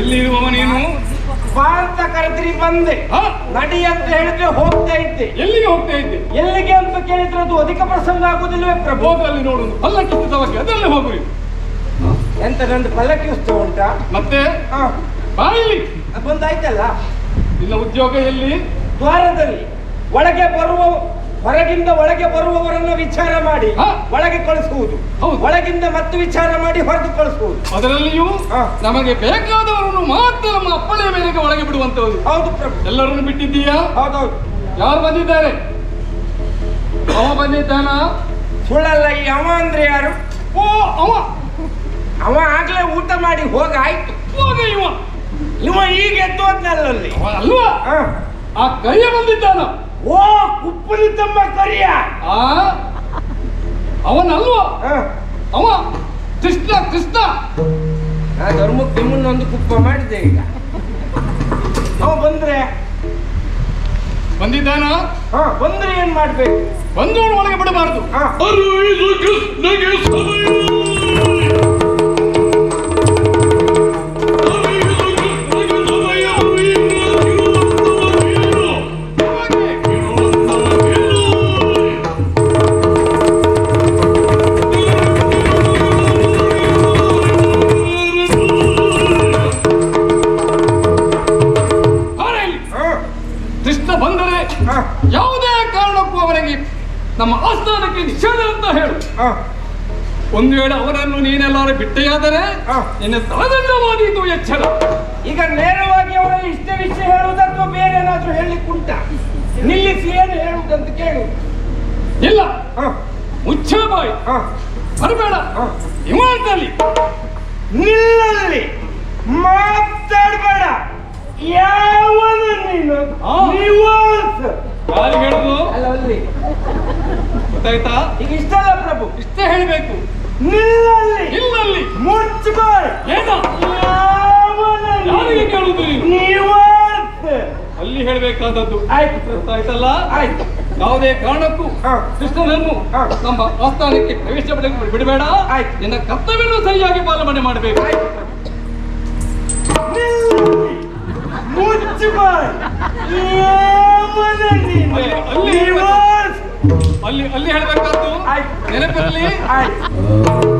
ಎಲ್ಲಿರುವವ ನೀನು? ಬಾ ಅಂತ ಕರೆದ್ರಿ ಬಂದೆ? ನಡಿ ಅಂತ ಹೇಳಿದ್ರೆ ಹೋಗ್ತಾ ಇದ್ದೆ. ಎಲ್ಲಿಗೆ ಹೋಗ್ತಾ ಇದ್ದೆ? ಎಲ್ಲಿಗೆ ಅಂತ ಕೇಳಿದ್ರೆ ಅದು ಅಧಿಕ ಪ್ರಸಂಗ ಆಗುದಿಲ್ವೇ ಪ್ರಭು? ಅಲ್ಲಿ ನೋಡು. ಪಲ್ಲಕ್ಕಿತ್ತು ತವಕ್ಕೆ ಅದರಲ್ಲಿ ಹೋಗ್ರಿ ಎಂತ ನಂದು ಪಲ್ಲಕ್ಕಿ ಉತ್ಸವ ಉಂಟಾ? ಮತ್ತೆ? ಬಾ ಇಲ್ಲಿ. ಬಂದಾಯ್ತಲ್ಲ? ನಿನ್ನ ಉದ್ಯೋಗ ಎಲ್ಲಿ? ದ್ವಾರದಲ್ಲಿ. ಒಳಗೆ ಬರುವ ಹೊರಗಿಂದ ಒಳಗೆ ಬರುವವರನ್ನ ವಿಚಾರ ಮಾಡಿ. ಒಳಗೆ ಕಳಿಸುವುದು. ಒಳಗಿಂದ ಮತ್ತೆ ವಿಚಾರ ಮಾಡಿ ಹೊರಗೆ ಕಳಿಸುವುದು. ಅದರಲ್ಲಿಯೂ. ನಮಗೆ ಬೇಕಾದವರನ್ನು ಮಾತ್ರ ನಮ್ಮ ಅಪ್ಪಣೆಯ ಮೇರೆಗೆ ಒಳಗೆ ಬಿಡುವಂತವ್ರು ಹೌದು ಪ್ರಭು. ಎಲ್ಲರನ್ನು ಬಿಟ್ಟಿದ್ದೀಯಾ? ಹೌದೌದು. ಯಾರು ಬಂದಿದ್ದಾರೆ? ಅವ ಬಂದಿದ್ದಾನ? ಸುಳ್ಳಲ್ಲ ಈ ಅವ ಅಂದ್ರೆ ಯಾರು? ಓ ಅವ. ಅವ ಆಗ್ಲೇ ಊಟ ಮಾಡಿ ಹೋಗ ಆಯ್ತು ಹೋಗ ಇವ. ಇವ ಈಗ ಎದ್ದು ಹೋದ್ನಲ್ಲ ಅಲ್ವಾ. ಆ ಕೈಯ ಬಂದಿದ್ದಾನ. ಓ ಕುಪ್ಪಲಿ ತಮ್ಮ ಕರಿಯ. ಆ? ಅವನಲ್ವಾ? ಹಾ. ಅವ? ಕೃಷ್ಣ ಕೃಷ್ಣ. ನಾ ಧರ್ಮಕ್ಕೆ ನಿಮ್ಮನ್ನೊಂದು ಕುಪ್ಪ ಮಾಡಿದೆ ಈಗ. ಅವ ಬಂದ್ರೆ? ಬಂದಿದ್ದಾನ? ಹಾ ಬಂದ್ರೆ ಏನ್ ಮಾಡ್ಬೇಕು? ಬಂದವನು ಒಳಗೆ ಬಿಡಬಾರದು. ನಮ್ಮ ಆಸ್ಥಾನಕ್ಕೆ ನಿಷೇಧ ಅಂತ ಹೇಳು. ಹಾ ಒಂದು ವೇಳೆ ಅವರನ್ನು ನೀನೆಲ್ಲಾರು ಬಿಟ್ಟೆಯಾದರೆ. ನಿನ್ನ ತಳದಂಡವಾದೀತು ಎಚ್ಚರ. ಈಗ ನೇರವಾಗಿ ಅವರ ಇಷ್ಟ ವಿಷಯ ಹೇಳುವುದು ಅಥವಾ ಬೇರೆ ಏನಾದರೂ ಹೇಳಲಿಕ್ಕೆ ಉಂಟ? ನಿಲ್ಲಿಸಿ ಏನು ಹೇಳುವುದಂತ ಕೇಳು. ಇಲ್ಲ. ಹಾ ಮುಚ್ಚ ಬಾಯಿ ಹಾ ಬರಬೇಡ. ಹಾ ವಿಮಾನದಲ್ಲಿ. ನಿಲ್ಲಲ್ಲಿ. ಮಾತಾಡಬೇಡ ಯಾವನು ನೀನು ಆ. ನಿವಾಸ ಯಾರು ಹೇಳುದು ಅಲ್ಲ ಅಲ್ಲಿ ಗೊತ್ತಾಯ್ತಾ? ಈಗ ಇಷ್ಟಲ್ಲ ಪ್ರಭು ಇಷ್ಟೇ ಹೇಳಬೇಕು. ನಿಲ್ಲಲ್ಲಿ ಇಲ್ಲಲ್ಲಿ ಮುಚ್ಚಬಾಯ್ ಏನ? ಯಾರಿಗೆ ಕೇಳುವುದು ನಿವಾಸ ಅಲ್ಲಿ ಹೇಳಬೇಕಾದದ್ದು. ಆಯ್ತು. ಗೊತ್ತಾಯ್ತಲ್ಲ? ಆಯ್ತು. ಯಾವುದೇ ಕಾರಣಕ್ಕೂ. ಕೃಷ್ಣನನ್ನು. ನಮ್ಮ ಆಸ್ಥಾನಕ್ಕೆ ಪ್ರವೇಶ ಬಿಡಬೇಡ. ಆಯ್ತು. ನಿನ್ನ ಕರ್ತವ್ಯವನ್ನು ಸರಿಯಾಗಿ ಪಾಲನೆ ಮಾಡಬೇಕು. ನೀನು ಅಲ್ಲಿ- ಅಲ್ಲಿ ಅಲ್ಲಿ ಹೇಳಬೇಕಾದ್ದು? ಆಯ್ತು. ನೆನಪಿರಲಿ? ಆಯ್ತು.